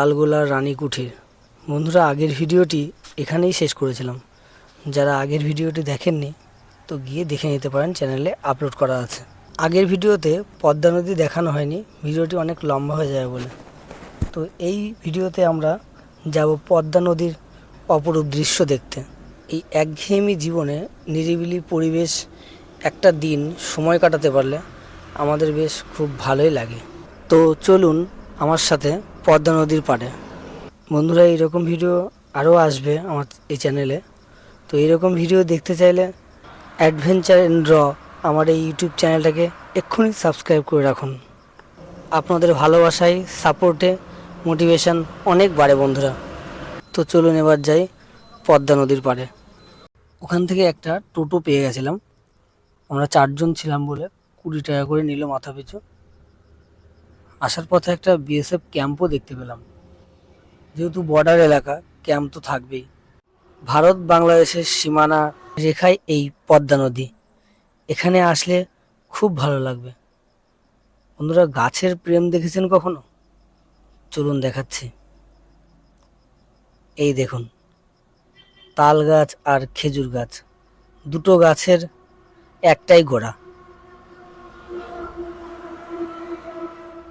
লালগোলা রানী কুঠির। বন্ধুরা, আগের ভিডিওটি এখানেই শেষ করেছিলাম। যারা আগের ভিডিওটি দেখেননি, তো গিয়ে দেখে নিতে পারেন, চ্যানেলে আপলোড করা আছে। আগের ভিডিওতে পদ্মা নদী দেখানো হয়নি, ভিডিওটি অনেক লম্বা হয়ে যাবে বলে। তো এই ভিডিওতে আমরা যাব পদ্মা নদীর অপরূপ দৃশ্য দেখতে। এই একঘেয়েমি জীবনে নিরিবিলি পরিবেশ, একটা দিন সময় কাটাতে পারলে আমাদের বেশ খুব ভালোই লাগে। তো চলুন আমার সাথে পদ্মা নদীর পাড়ে। বন্ধুরা, এইরকম ভিডিও আরও আসবে আমার এই চ্যানেলে। তো এইরকম ভিডিও দেখতে চাইলে অ্যাডভেঞ্চার অ্যান্ড র আমার এই ইউটিউব চ্যানেলটাকে এক্ষুনি সাবস্ক্রাইব করে রাখুন। আপনাদের ভালোবাসায়, সাপোর্টে, মোটিভেশান অনেক বাড়ে বন্ধুরা। তো চলুন এবার যাই পদ্মা নদীর পাড়ে। ওখান থেকে একটা টোটো পেয়ে গেছিলাম। আমরা চারজন ছিলাম বলে কুড়ি টাকা করে নিল মাথা পিছু আসার পথে একটা বিএসএফ ক্যাম্পও দেখতে পেলাম। যেহেতু বর্ডার এলাকা ক্যাম্প তো থাকবেই। ভারত, বাংলাদেশের সীমানা রেখায় এই পদ্মা নদী। এখানে আসলে খুব ভালো লাগবে। বন্ধুরা, গাছের প্রেম দেখেছেন কখনো? চলুন দেখাচ্ছি। এই দেখুন, তাল গাছ আর খেজুর গাছ। দুটো গাছের একটাই গোড়া।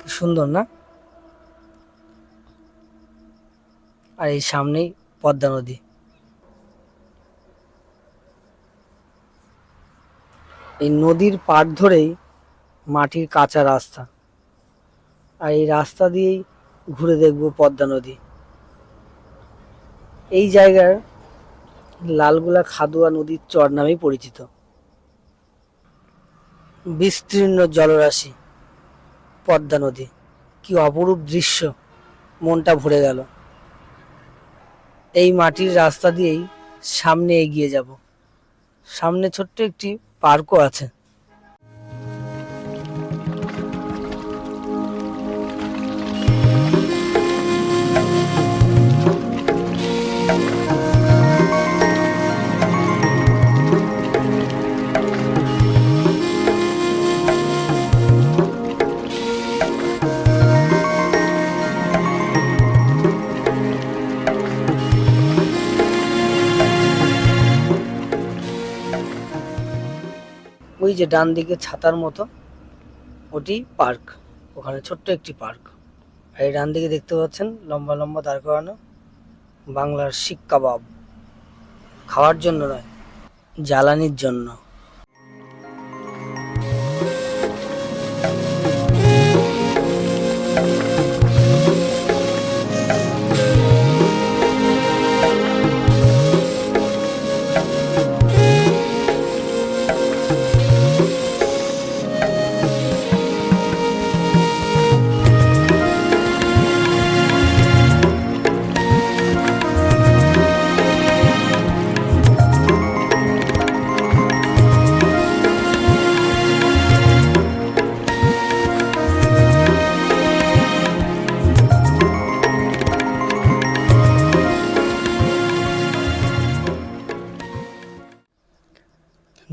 সুন্দর না? আর এই সামনেই পদ্মা নদী। এই নদীর পাড় ধরেই মাটির কাঁচা রাস্তা। আর এই রাস্তা দিয়েই ঘুরে দেখব পদ্মা নদী। এই জায়গার লালগোলা খাদুয়া নদীর চর নামেই পরিচিত। বিস্তীর্ণ জলরাশি। পদ্মা নদী। কি অপরূপ দৃশ্য। মনটা ভরে গেল। এই মাটির রাস্তা দিয়েই সামনে এগিয়ে যাব। সামনে ছোট্ট একটি পার্কও আছে। ওই যে ডান দিকে ছাতার মতো, ওটি পার্ক। ওখানে ছোট্ট একটি পার্ক। আর এই ডান দিকে দেখতে পাচ্ছেন লম্বা লম্বা দাঁড় করানো বাংলার শিক কাবাব খাওয়ার জন্য নয়, জ্বালানির জন্য।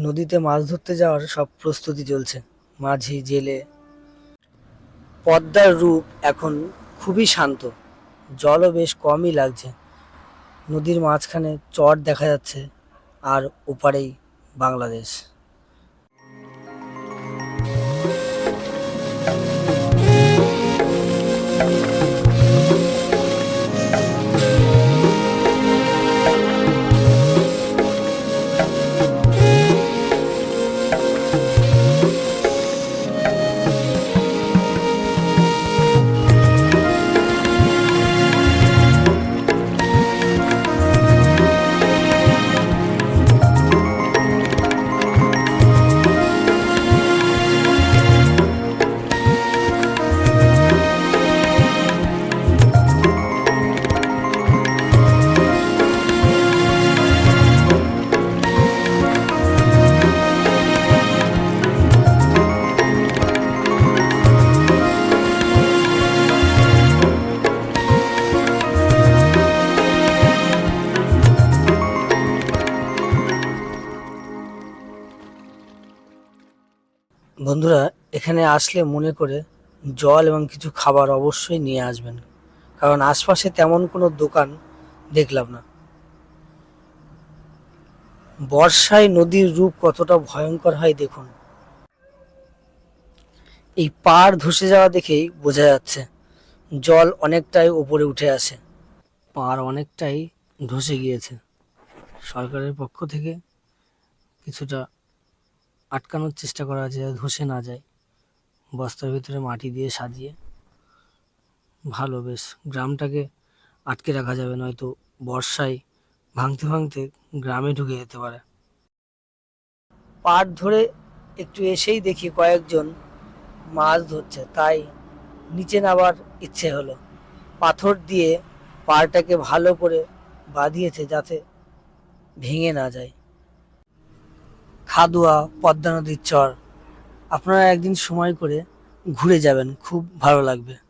নদীতে মাছ ধরতে যাওয়ার সব প্রস্তুতি চলছে। মাঝি, জেলে। পদ্মার রূপ এখন খুবই শান্ত। জলও বেশ কমই লাগছে। নদীর মাঝখানে চর দেখা যাচ্ছে, আর ওপারেই বাংলাদেশ। বন্ধুরা, এখানে আসলে মনে করে জল এবং কিছু খাবার অবশ্যই নিয়ে আসবেন। কারণ আশপাশে তেমন কোনো দোকান দেখলাম না। বর্ষায় নদীর রূপ কতটা ভয়ঙ্কর হয় দেখুন। এই পাড় ধসে যাওয়া দেখেই বোঝা যাচ্ছে, জল অনেকটাই উপরে উঠে আসে। পাড় অনেকটাই ধসে গিয়েছে। সরকারের পক্ষ থেকে কিছুটা আটকানোর চেষ্টা করা আছে ধসে না যায়। বস্তার ভিতরে মাটি দিয়ে সাজিয়ে। ভালো, বেশ। গ্রামটাকে আটকে রাখা যাবে, নয়তো বর্ষায় ভাঙতে ভাঙতে গ্রামে ঢুকে যেতে পারে। পাট ধরে একটু এসেই দেখি কয়েকজন মাছ ধরছে। তাই নিচে নামার ইচ্ছে হলো। পাথর দিয়ে পাড়টাকে ভালো করে বাঁধিয়েছে যাতে ভেঙে না যায়। খাদুয়া পদ্মা নদীর চর। আপনারা একদিন সময় করে ঘুরে যাবেন খুব ভালো লাগবে।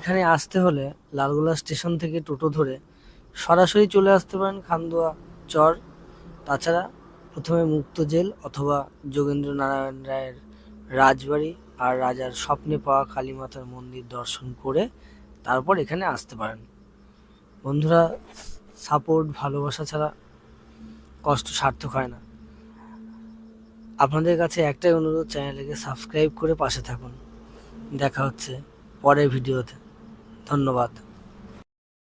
এখানে আসতে হলে লালগোলা স্টেশন থেকে টোটো ধরে সরাসরি চলে আসতে পারেন খান্দুয়া চর। তাছাড়া প্রথমে মুক্ত জেল অথবা যোগেন্দ্র নারায়ণ রায়ের রাজবাড়ি আর রাজার স্বপ্নে পাওয়া কালীমাতার মন্দির দর্শন করে তারপর এখানে আসতে পারেন। বন্ধুরা, সাপোর্ট, ভালোবাসা ছাড়া কষ্ট সার্থক হয় না। আপনাদের কাছে একটাই অনুরোধ চ্যানেলকে সাবস্ক্রাইব করে পাশে থাকুন। দেখা হচ্ছে পরের ভিডিওতে। ধন্যবাদ।